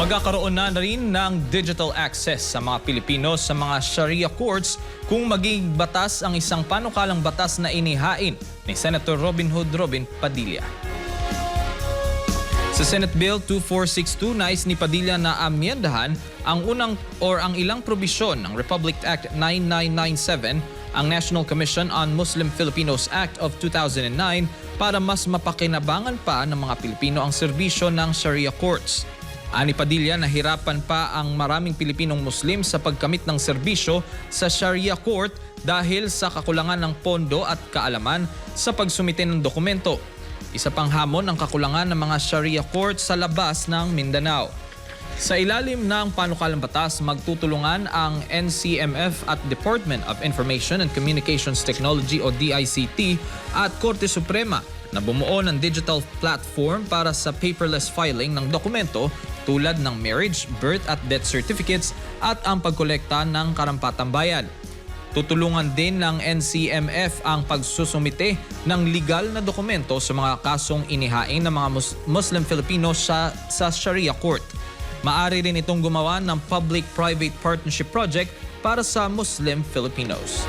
Magkakaroon na rin ng digital access sa mga Pilipino sa mga Sharia courts kung maging batas ang isang panukalang batas na inihain ni Senator Robin Hood Robin Padilla. Sa Senate Bill 2462, nais ni Padilla na amyendahan ang unang or ang ilang probisyon ng Republic Act 9997, ang National Commission on Muslim Filipinos Act of 2009 para mas mapakinabangan pa ng mga Pilipino ang serbisyo ng Sharia courts. Ani Padilla, nahirapan pa ang maraming Pilipinong Muslim sa pagkamit ng serbisyo sa Sharia Court dahil sa kakulangan ng pondo at kaalaman sa pagsumite ng dokumento. Isa pang hamon ang kakulangan ng mga Sharia Court sa labas ng Mindanao. Sa ilalim ng panukalang batas, magtutulungan ang NCMF at Department of Information and Communications Technology o DICT at Korte Suprema na bumuo ng digital platform para sa paperless filing ng dokumento tulad ng marriage, birth at death certificates at ang pagkolekta ng karampatang bayan. Tutulungan din ng NCMF ang pagsusumite ng legal na dokumento sa mga kasong inihain ng mga Mus- Muslim Filipino sa, sa Sharia Court. Maari rin itong gumawa ng public-private partnership project para sa Muslim Filipinos.